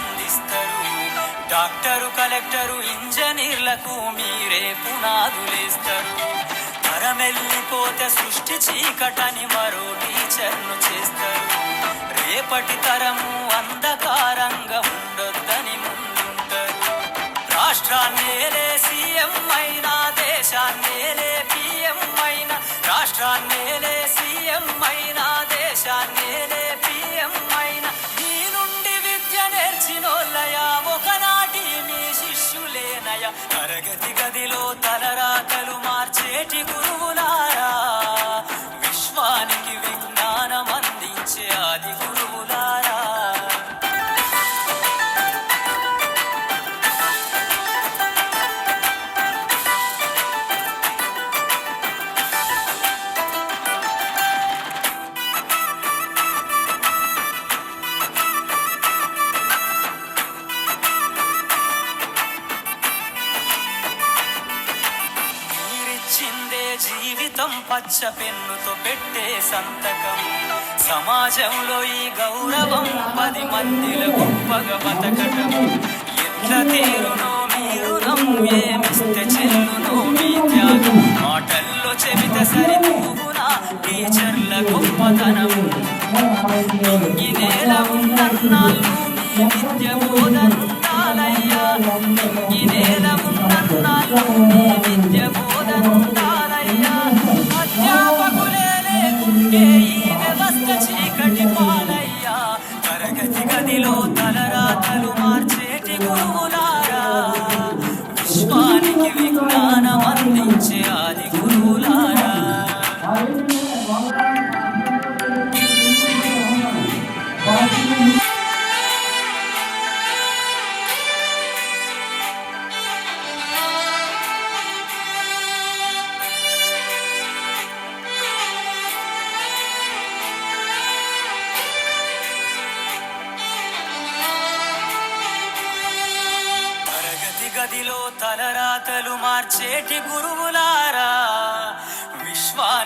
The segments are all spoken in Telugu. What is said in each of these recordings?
అందిస్తారు. డాక్టరు కలెక్టరు ఇంజనీర్లకు మీరే పునాదులేస్తారు తరమెళ్ళిపోతే సృష్టి చీకటని మరో టీచర్ను చేస్తారు. రేపటి తరము అంధకారంగా ఉండొద్దని ముందుంటారు. రాష్ట్రాన్నేలే సీఎం అయినా దేశాన్నేలే పిఎం అయినా రాష్ట్రాన్నేలే సీఎం అయినా సంతకం. సమాజంలో ఈ గౌరవం పది మందిల గొప్పగా బతకటం. ఎట్ల తీరునో మీరు ఏమిస్తే చెల్లునో మీ త్యాగం. మాటల్లో చెబితే సరితూగునా టీచర్ల గొప్పతనం. ఈ నేల ఉన్నన్నాళ్ళు మీ విద్య బోధనుండాలయ్యా ఈ నేల ఉన్నన్నాళ్ళు మీ విద్య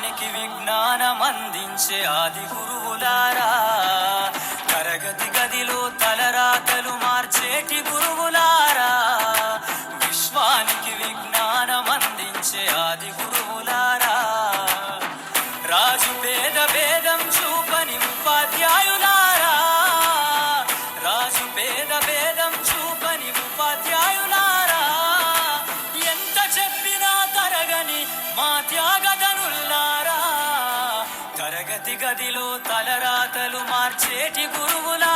విశ్వానికి విజ్ఞానం అందించే ఆది గురువులారా. చేటి గురువులా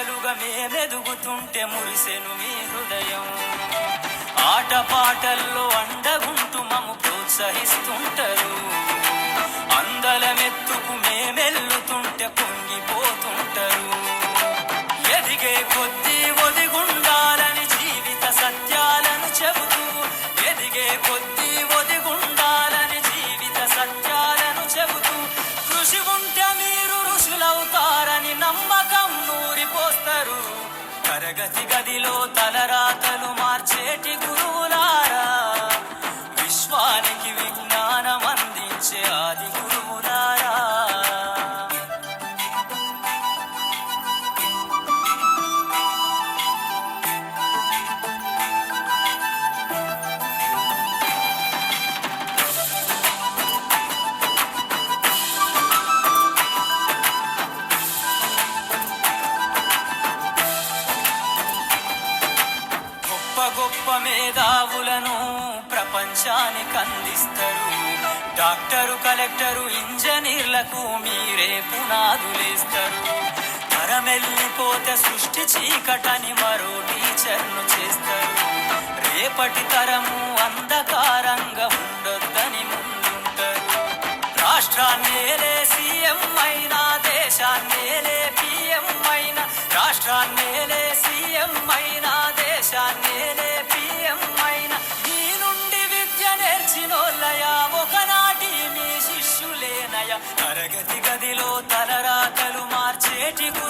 అంచలంచెలుగా మేమెదుగుతుంటే మురిసెను మీ హృదయం. ఆట పాటల్లో అండగుంటూ మము ప్రోత్సహిస్తుంటారు. డాక్టరు కలెక్టరు ఇంజనీర్లకు మీరే పునాదులేస్తారు తరమెల్లిపోతే సృష్టి చీకటని మరో టీచర్ను చేస్తారు. రేపటి తరము అంధకారంగా ఉండొద్దని ముందుంటారు. రాష్ట్రాన్ని మార్చేటి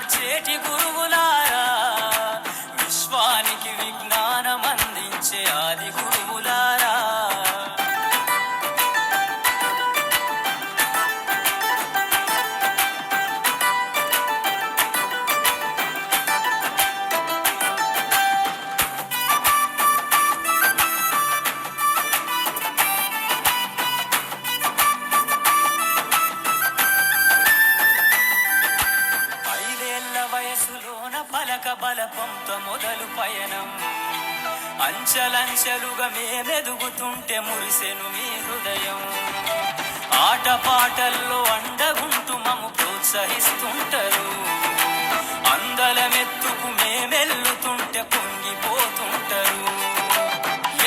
మార్చేటి గురువు ఆటపాటల్లో అండగుంటూ మము ప్రోత్సహిస్తుంటారు. అందలమెత్తుకు మేమెల్లుతుంటే పొంగిపోతుంటారు.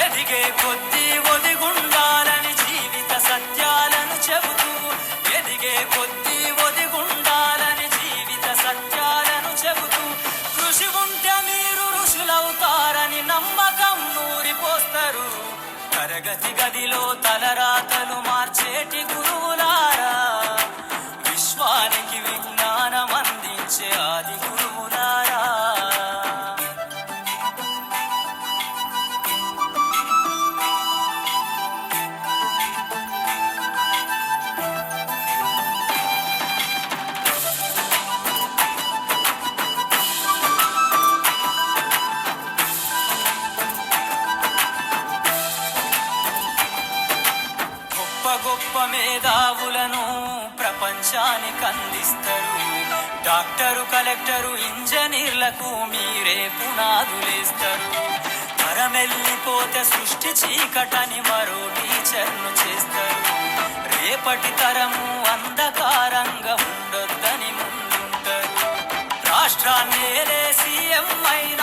ఎదిగే కొద్దీ ఒదిగుండాలని జీవిత సత్యాలను చెబుతూ ఎదిగే కొద్దీ ఒదిగుండాలని జీవిత సత్యాలను చెబుతూ కృషి ఉంటే మీరు ఋషులవుతారని నమ్మకం నూరిపోస్తారు. తరగతి గదిలో తలరాతలు న్యాయానికి అందిస్తారు డాక్టరు కలెక్టరు ఇంజనీర్లకు మీరే పునాదులేస్తారు పరమెల్లిపోతే సృష్టి చీకటని మరో టీచర్ను చేస్తారు రేపటి తరము అంధకారంగా ఉండొద్దని ముందుంటారు రాష్ట్రాన్ని సీఎం అయిన